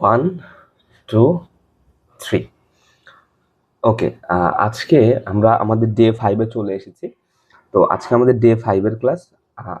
One, two, three. ওকে আজকে আমরা আমাদের ডে ফাইভে চলে এসেছি। তো আজকে আমাদের ডে ফাইভের ক্লাস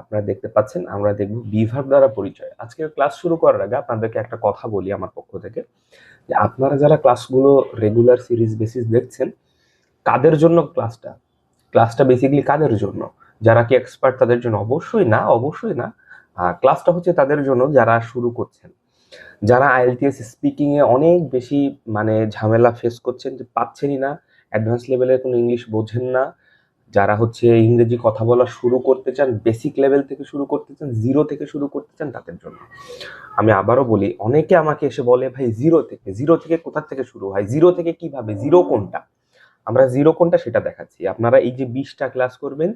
আপনারা দেখতে পাচ্ছেন, আমরা দেখব বিভার দ্বারা পরিচয়। আজকে ক্লাস শুরু করার আগে আপনাদেরকে একটা কথা বলি আমার পক্ষ থেকে, যে আপনারা যারা ক্লাসগুলো রেগুলার সিরিজ বেসিস দেখছেন, কাদের জন্য ক্লাসটা? ক্লাসটা বেসিক্যালি কাদের জন্য? যারা কি এক্সপার্ট তাদের জন্য? অবশ্যই না অবশ্যই না। ক্লাসটা হচ্ছে তাদের জন্য যারা শুরু করছেন। যারা আইএলটিএস স্পিকিং এ অনেক বেশি মানে ঝামেলা ফেস করছেন যে পাচ্ছেনই না অ্যাডভান্স লেভেলের কোনো ইংলিশ বোঝেন না, যারা হচ্ছে ইংরেজি কথা বলা শুরু করতে চান বেসিক লেভেল থেকে শুরু করতে চান জিরো থেকে শুরু করতে চান তাদের জন্য। আমি আবারও বলি, অনেকে আমাকে এসে বলে, ভাই জিরো থেকে জিরো থেকে কোথা থেকে শুরু হয়? জিরো থেকে কীভাবে? জিরো কোনটা? আমরা জিরো কোনটা সেটা দেখাচ্ছি। আপনারা এই যে বিশটা ক্লাস করবেন,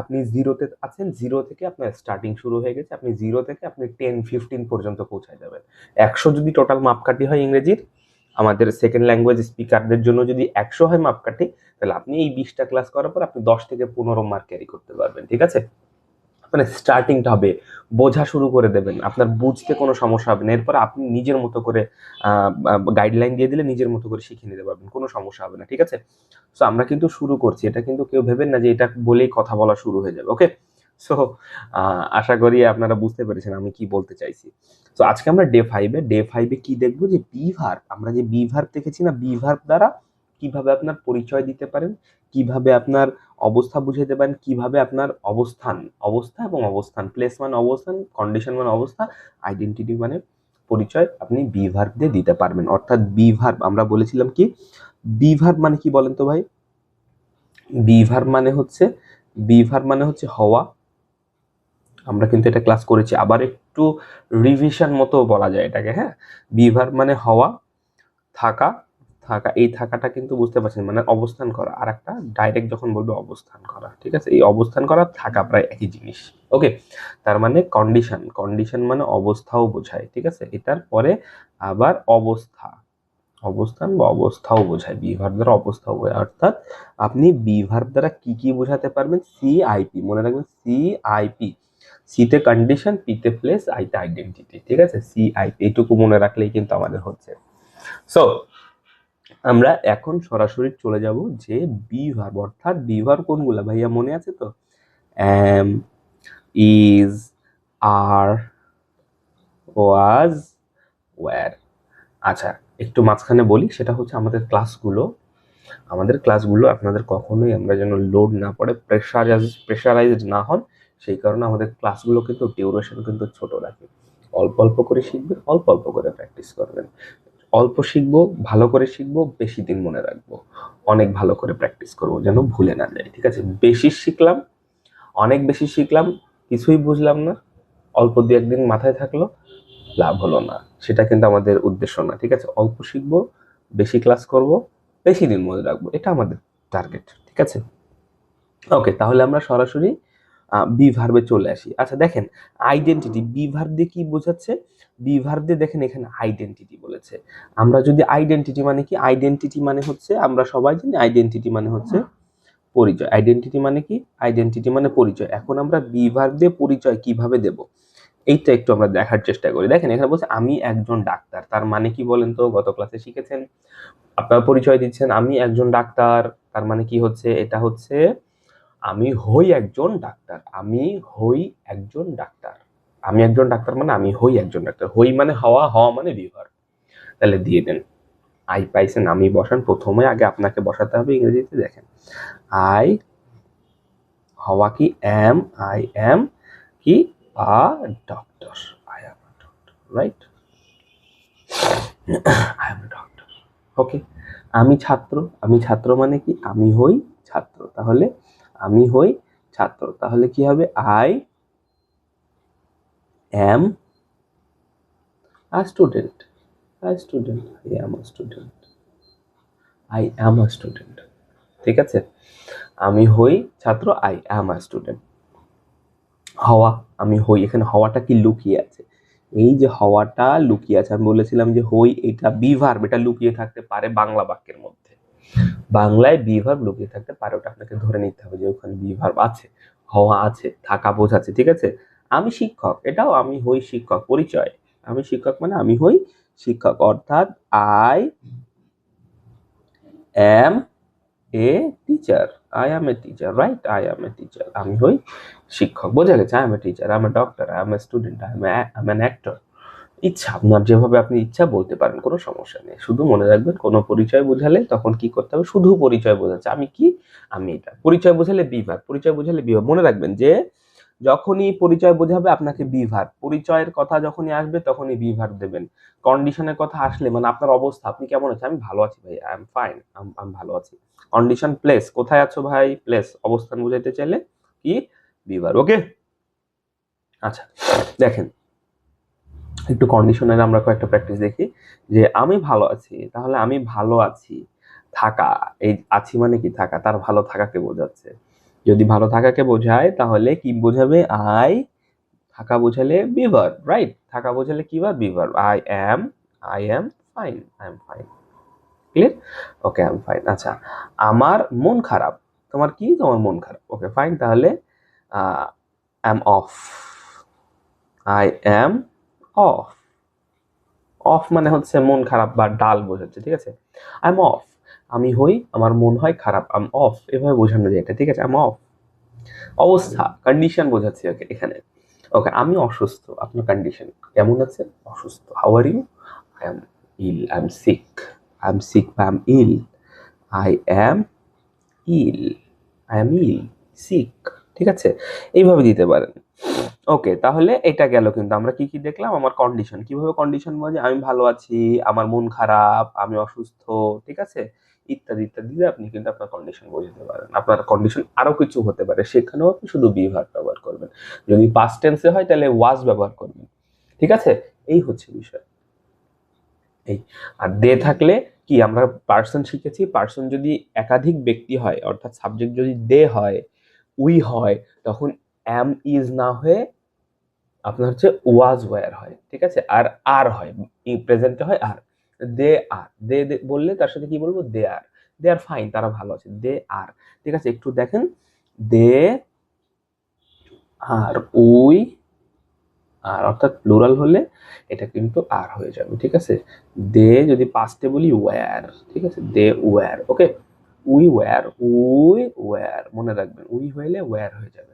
আপনি জিরোতে আছেন জিরো থেকে আপনার স্টার্টিং শুরু হয়ে গেছে, আপনি জিরো থেকে আপনি টেন ফিফটিন পর্যন্ত পৌঁছায় যাবেন। একশো যদি টোটাল মাপকাঠি হয় ইংরেজির, আমাদের সেকেন্ড ল্যাঙ্গুয়েজ স্পিকারদের জন্য যদি একশো হয় মাপকাঠি, তাহলে আপনি এই বিশটা ক্লাস করার পর আপনি দশ থেকে পনেরো মার্ক ক্যারি করতে পারবেন, ঠিক আছে? মানে স্টার্টিংটা হবে, বোঝা শুরু করে দেবেন। আপনার বুঝতে কোনো সমস্যা হবে না। এরপর আপনি নিজের মতো করে গাইডলাইন দিয়ে দিলে নিজের মতো করে শিখে নিতে পারবেন, কোনো সমস্যা হবে না, ঠিক আছে? সো আমরা কিন্তু শুরু করছি। এটা কিন্তু কেউ ভেবেন না যে এটা বলেই কথা বলা শুরু হয়ে যাবে ওকে সো আশা করি আপনারা বুঝতে পেরেছেন আমি কি বলতে চাইছি। তো আজকে আমরা ডে ফাইভে ডে ফাইভে কি দেখব? যে বি আমরা যে বি দেখেছি না বি দ্বারা কীভাবে আপনার পরিচয় দিতে পারেন, কীভাবে আপনার অবস্থা বুঝাতে পারেন, কীভাবে আপনার অবস্থান, অবস্থা এবং অবস্থান প্লেস মানে অবস্থান কন্ডিশন মানে অবস্থা আইডেন্টিটি মানে পরিচয় আপনি বি ভার্ব দিয়ে দিতে পারবেন। অর্থাৎ বি ভার্ব আমরা বলেছিলাম কি? বি ভার্ব মানে কি বলেন তো ভাই? বি ভার্ব মানে হচ্ছে বি ভার্ব মানে হচ্ছে হওয়া। আমরা কিন্তু এটা ক্লাস করেছি, আবার একটু রিভিশন মতো বলা যায় এটাকে হ্যাঁ? বি ভার্ব মানে হওয়া, থাকা থাকা, এই থাকাটা কিন্তু বুঝতে পারছেন মানে অবস্থান করা। আর একটা ডাইরেক্ট যখন বলবে অবস্থান করা, ঠিক আছে? এই অবস্থান করা, থাকা প্রায় একই জিনিস ওকে তার মানে কন্ডিশন কন্ডিশন মানে অবস্থাও বোঝায়, ঠিক আছে? এটার পরে আবার অবস্থা, অবস্থান বা অবস্থাও বোঝায় বিভার দ্বারা অবস্থাও বোঝায়। অর্থাৎ আপনি বিভার দ্বারা কি কি বোঝাতে পারবেন? সিআইপি মনে রাখবেন সিআইপি সিতে কন্ডিশন পিতে প্লেস আইতে আইডেন্টিটি ঠিক আছে? সিআইপি এটুকু মনে রাখলেই কিন্তু আমাদের হচ্ছে। সো আমরা এখন সরাসরি চলে যাব যে বি অর্থাৎ বি কোনগুলো? ভাইয়া, মনে আছে তো? Am, is, are, was, were. আচ্ছা একটু মাঝখানে বলি, সেটা হচ্ছে আমাদের ক্লাসগুলো। আমাদের ক্লাসগুলো আপনাদের কখনোই আমরা যেন লোড না পড়ে, প্রেশারাইজ, প্রেশারাইজড না হন, সেই কারণে আমাদের ক্লাসগুলো কিন্তু ডিউরেশন কিন্তু ছোট রাখি। অল্প অল্প করে শিখবেন, অল্প অল্প করে প্র্যাকটিস করবেন। অল্প শিখব, ভালো করে শিখব, বেশি দিন মনে রাখব। অনেক ভালো করে প্র্যাকটিস করব, যেন ভুলে না যায় ঠিক আছে? বেশি শিখলাম, অনেক বেশি শিখলাম, কিছুই বুঝলাম না, অল্প দু একদিন মাথায় থাকল, লাভ হলো না। সেটা কিন্তু আমাদের উদ্দেশ্য না, ঠিক আছে? অল্প শিখব, বেশি ক্লাস করব, বেশি দিন মনে রাখব, এটা আমাদের টার্গেট ঠিক আছে? ওকে তাহলে আমরা সরাসরি বি ভার্বে চলে আসি। আচ্ছা দেখেন আইডেন্টিটি বি ভার্ব দিয়ে কি বোঝাচ্ছে? বি ভার্ব দিয়ে দেখেন এখানে আইডেন্টিটি বলেছে। আমরা যদি আইডেন্টিটি মানে কি? আইডেন্টিটি মানে হচ্ছে, আমরা সবাই জানি আইডেন্টিটি মানে হচ্ছে পরিচয়। আইডেন্টিটি মানে কি? আইডেন্টিটি মানে পরিচয়। এখন আমরা বি ভার্ব দিয়ে পরিচয় কীভাবে দেব? এইটা একটু আমরা দেখার চেষ্টা করি। দেখেন, এখানে বলছে, আমি একজন ডাক্তার। তার মানে কি বলেন তো? গত ক্লাসে শিখেছেন। আপনার পরিচয় দিচ্ছেন, আমি একজন ডাক্তার। তার মানে কি হচ্ছে? এটা হচ্ছে আমি হই একজন ডাক্তার। আমি হই একজন ডাক্তার। আমি একজন ডাক্তার মানে আমি হই একজন ডাক্তার। হই মানে হওয়া হওয়া মানে বিভার তাহলে দিয়ে দেন। আই পাইছেন, আমি বসান। প্রথমে আগে আপনাকে বসাতে হবে, ইংরেজিতে দেখেন। আই হওয়া কি এম আই এম কি? A doctor I am a doctor right I am doctor okay আমি ছাত্র আমি ছাত্র মানে কি? আমি হই ছাত্র। তাহলে আমি হই ছাত্র। তাহলে কি হবে? I am a student I student I am a student I am a student ঠিক আছে? আমি হই ছাত্র আই অ্যাম আ স্টুডেন্ট হওয়া, আমি হই। এখানে হওয়াটা কি লুকিয়ে আছে? এই যে হওয়াটা লুকিয়ে আছে, আমি বলেছিলাম যে হই, এটা বিভার এটা লুকিয়ে থাকতে পারে বাংলা বাক্যের মধ্যে। বাংলায় বি বিভার লুকিয়ে থাকতে পারে ওটা আপনাকে ধরে নিতে হবে যে ওখানে বি বিভার আছে, হওয়া আছে, থাকা বোঝাচ্ছে ঠিক আছে? আমি শিক্ষক, এটাও আমি হই শিক্ষক, পরিচয়। আমি শিক্ষক মানে আমি হই শিক্ষক, অর্থাৎ I am a teacher I am a teacher right I am a teacher আমি হই শিক্ষক, বোঝা গেছে I am a teacher I am a doctor I am a student I am an actor ইচ্ছা, আপনার যেভাবে আপনি ইচ্ছা বলতে পারেন, কোনো সমস্যা নেই। শুধু মনে রাখবেন, কোনো পরিচয় বোঝালে তখন কি করতে হবে? শুধু পরিচয় বোঝাচ্ছে। আমি কি? আমি এটা। পরিচয় বোঝালে বিভাগ, পরিচয় বোঝালে বিভাগ। মনে রাখবেন যে, যখনই পরিচয় বোঝাবে আপনাকে বিভাগ। পরিচয়ের কথা যখনই আসবে, তখনই বিভাগ দেবেন। কন্ডিশনের কথা আসলে মানে আপনার অবস্থা, আপনি কেমন আছেন? আমি ভালো আছি ভাই আই এম ফাইন আমি ভালো আছি। কন্ডিশন প্লেস কোথায় আছো ভাই? প্লেস অবস্থান বুঝাইতে চাইলে কি? বিভাগ ওকে আচ্ছা দেখেন। একটু কন্ডিশনের আমরা কয়েকটা প্র্যাকটিস দেখি, যে আমি ভালো আছি, তাহলে আমি ভালো আছি, থাকা, এই আছি মানে কি থাকা, তার ভালো থাকাকে বোঝাচ্ছে। যদি ভালো থাকাকে বোঝায়, তাহলে কি বোঝাবে? আই থাকা বোঝালে বিভার রাইট থাকা বোঝালে কি বার? বিভার I am I am fine I am fine clear okay I am fine আচ্ছা আমার মন খারাপ, তোমার কি? তোমার মন খারাপ। ওকে ফাইন তাহলে I am off I am off off মানে হচ্ছে মন খারাপ বা ডাল বোঝাচ্ছে, ঠিক আছে? আই এম অফ আমি হই, আমার মন হয় খারাপ আম অফ এভাবে বোঝানো যায় এটা, ঠিক আছে? আম অফ অবস্থা কন্ডিশন বোঝাচ্ছি ওকে এখানে। ওকে, আমি অসুস্থ, আপনার কন্ডিশন কেমন আছে? অসুস্থ। How are you I am ill I am sick I am sick বা I am ill I am ill I am ill sick ঠিক আছে? এইভাবে দিতে পারেন। ওকে তাহলে এটা গেল কিন্তু। আমরা কি কি দেখলাম? আমার কন্ডিশন কীভাবে কন্ডিশন বোঝে আমি ভালো আছি, আমার মন খারাপ, আমি অসুস্থ, ঠিক আছে? ইত্যাদি ইত্যাদি দিয়ে আপনি কিন্তু আপনার কন্ডিশন বোঝাতে পারেন। আপনার কন্ডিশন আরও কিছু হতে পারে। সেখানেও আপনি শুধু বিভাগ ব্যবহার করবেন। যদি পাস্ট টেন্সে হয়, তাহলে ওয়াজ ব্যবহার করবেন। ঠিক আছে? এই হচ্ছে বিষয়। এই। আর দে থাকলে কি? আমরা পার্সন শিখেছি। পার্সন যদি একাধিক ব্যক্তি হয়, অর্থাৎ সাবজেক্ট যদি দে হয় উই হয়, তখন অ্যাম ইজ না হয়ে আপনার হচ্ছে ওয়াজ ওয়ার হয়, ঠিক আছে? আর আর হয় প্রেজেন্টে হয় আর। দে আর দে বললে তার সাথে কি বলব? দে আর দে আর ফাইন তারা ভালো আছে। দে আর ঠিক আছে? একটু দেখেন। দে আর উই আর অর্থাৎ প্লুরাল হলে এটা কিন্তু আর হয়ে যাবে, ঠিক আছে? দে যদি পাস্টে বলি ওয়্যার ঠিক আছে? They were okay we were we were মনে রাখবেন। উই হইলে ওয়্যার হয়ে যাবে।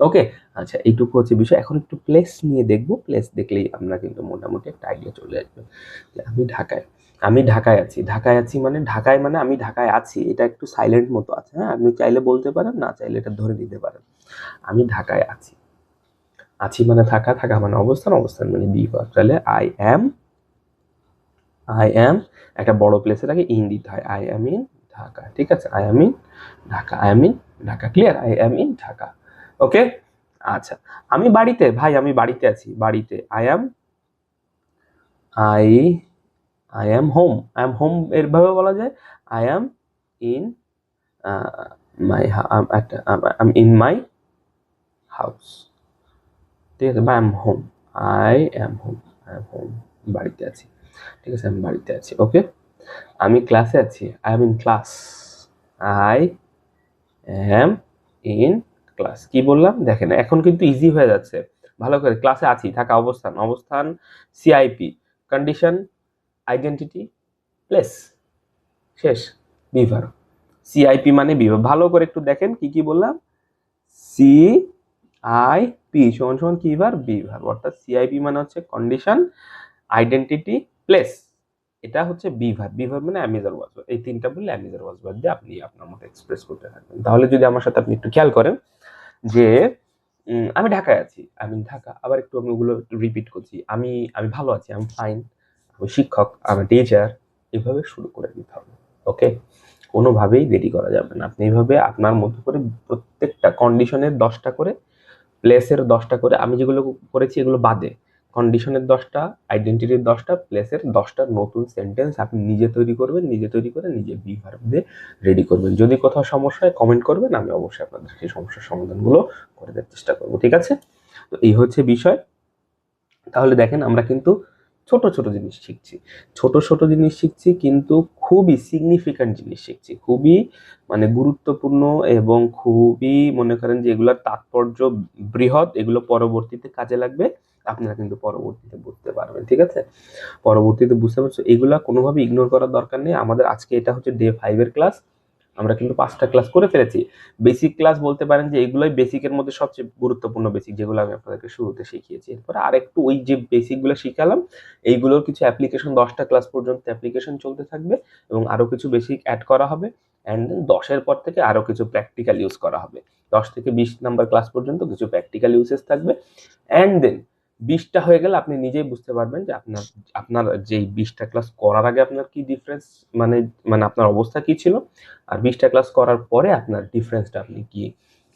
ওকে আচ্ছা এইটুকু হচ্ছে বিষয়। এখন একটু প্লেস নিয়ে দেখব। প্লেস দেখলেই আমরা কিন্তু মোটামুটি একটা আইডিয়া চলে আসবে। যে আমি ঢাকায় আমি ঢাকায় আছি। ঢাকায় আছি মানে ঢাকায় মানে আমি ঢাকায় আছি। এটা একটু সাইলেন্ট মতো আছে হ্যাঁ? আপনি চাইলে বলতে পারেন, না চাইলে এটা ধরে নিতে পারেন। আমি ঢাকায় আছি। আছি মানে থাকা থাকা মানে অবস্থান অবস্থান মানে বি তাহলে আই অ্যাম আই অ্যাম একটা বড় প্লেসের আগে ইন হয়। আই অ্যাম ইন ঢাকা, ঠিক আছে? I am in Dhaka I am in Dhaka clear I am in Dhaka. Okay? আচ্ছা আমি বাড়িতে, ভাই, আমি বাড়িতে আছি, বাড়িতে। I am I I am home I am home এরভাবে বলা যায় I am in my um in my house ঠিক আছে বা I am home I am home I am home বাড়িতে আছি। ঠিক আছে, আমি বাড়িতে আছি, ওকে? আমি ক্লাসে আছি I am in class I am in class কি বললাম? দেখেন, এখন কিন্তু ইজি হয়ে যাচ্ছে। ভালো করে ক্লাসে আছি, থাকা অবস্থান। অবস্থান সিআইপি কন্ডিশন আইডেন্টিটি প্লেস শেষ। বিভার সিআইপি মানে বিভার ভালো করে একটু দেখেন কি কি বললাম। সি আই পি সমান সমান কি ভার বিভার। অর্থাৎ সিআইপি মানে হচ্ছে কন্ডিশন আইডেন্টিটি প্লেস এটা হচ্ছে বিভার। বিভার মানে অ্যামিজার ওয়াজ এই তিনটা বললে অ্যামিজার ওয়াজ দিয়ে আপনি আপনার মতো এক্সপ্রেস করতে থাকবেন। তাহলে যদি আমার সাথে আপনি একটু খেয়াল করেন যে আমি ঢাকায় আছি আমি ঢাকা। আবার একটু আমি ওগুলো রিপিট করছি। আমি আমি ভালো আছি আমি ফাইন আমি শিক্ষক আমি টিচার এভাবে শুরু করে দিতে হবে ওকে কোনোভাবেই দেরি করা যাবে না। আপনি এইভাবে আপনার মতো করে প্রত্যেকটা কন্ডিশনের দশটা করে প্লেসের দশটা করে আমি যেগুলো করেছি এগুলো বাদে। কন্ডিশনের দশটা আইডেন্টিটির দশটা প্লেসের দশটা নতুন সেন্টেন্স আপনি নিজে তৈরি করবেন, নিজে তৈরি করে নিজে বিভার দিয়ে রেডি করবেন। যদি কোথাও সমস্যা হয় কমেন্ট করবেন, আমি অবশ্যই আপনাদের সেই সমস্যার সমাধানগুলো করে দেওয়ার চেষ্টা করব, ঠিক আছে? তো এই হচ্ছে বিষয়। তাহলে দেখেন আমরা কিন্তু ছোট ছোট জিনিস শিখছি। ছোট ছোট জিনিস শিখছি কিন্তু খুবই সিগনিফিক্যান্ট জিনিস শিখছি। খুবই মানে গুরুত্বপূর্ণ এবং খুবই মনে করেন যে এগুলোর তাৎপর্য বৃহৎ, এগুলো পরবর্তীতে কাজে লাগবে। আপনারা কিন্তু পরবর্তীতে বুঝতে পারবেন, ঠিক আছে? পরবর্তীতে বুঝতে পারছ, এগুলা কোনোভাবে ইগনোর করার দরকার নেই। আমাদের আজকে এটা হচ্ছে ডে ফাইভের ক্লাস আমরা কিন্তু পাঁচটা ক্লাস করে ফেলেছি। বেসিক ক্লাস বলতে পারেন যে, এগুলোই বেসিকের মধ্যে সবচেয়ে গুরুত্বপূর্ণ বেসিক যেগুলো আমি আপনাদেরকে শুরুতে শিখিয়েছি। এরপরে আরেকটু ওই যে বেসিকগুলো শিখালাম, এইগুলোর কিছু অ্যাপ্লিকেশন দশটা ক্লাস পর্যন্ত অ্যাপ্লিকেশন চলতে থাকবে এবং আরও কিছু বেসিক অ্যাড করা হবে। অ্যান্ড দেন দশের পর থেকে আরও কিছু প্র্যাকটিক্যাল ইউজ করা হবে। দশ থেকে বিশ নাম্বার ক্লাস পর্যন্ত কিছু প্র্যাকটিক্যাল ইউজেস থাকবে। অ্যান্ড দেন বিশটা হয়ে গেলে আপনি নিজেই বুঝতে পারবেন যে আপনার আপনার যেই বিশটা ক্লাস করার আগে আপনার কি ডিফারেন্স মানে মানে আপনার অবস্থা কি ছিল? আর বিশটা ক্লাস করার পরে আপনার ডিফারেন্সটা আপনি কি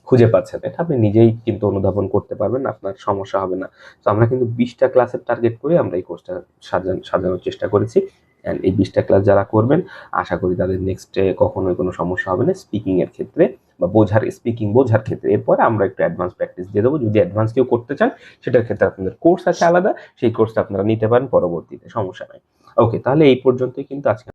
খুঁজে পাচ্ছেন? এটা আপনি নিজেই কিন্তু অনুধাবন করতে পারবেন, আপনার সমস্যা হবে না। তো আমরা কিন্তু বিশটা ক্লাসের টার্গেট করে আমরা এই কোর্সটা সাজান, সাজানোর চেষ্টা করেছি। অ্যান্ড এই বিশটা ক্লাস যারা করবেন, আশা করি তাদের নেক্সটে কখনোই কোনো সমস্যা হবে না স্পিকিংয়ের ক্ষেত্রে বা বোঝার স্পিকিং বোঝার ক্ষেত্রে। এরপরে আমরা একটু অ্যাডভান্স প্র্যাকটিস দিয়ে দেবো। যদি অ্যাডভান্স কেউ করতে চান, সেটার ক্ষেত্রে আপনাদের কোর্স আছে আলাদা। সেই কোর্সটা আপনারা নিতে পারেন পরবর্তীতে, সমস্যা নাই। ওকে তাহলে এই পর্যন্তই কিন্তু আজকে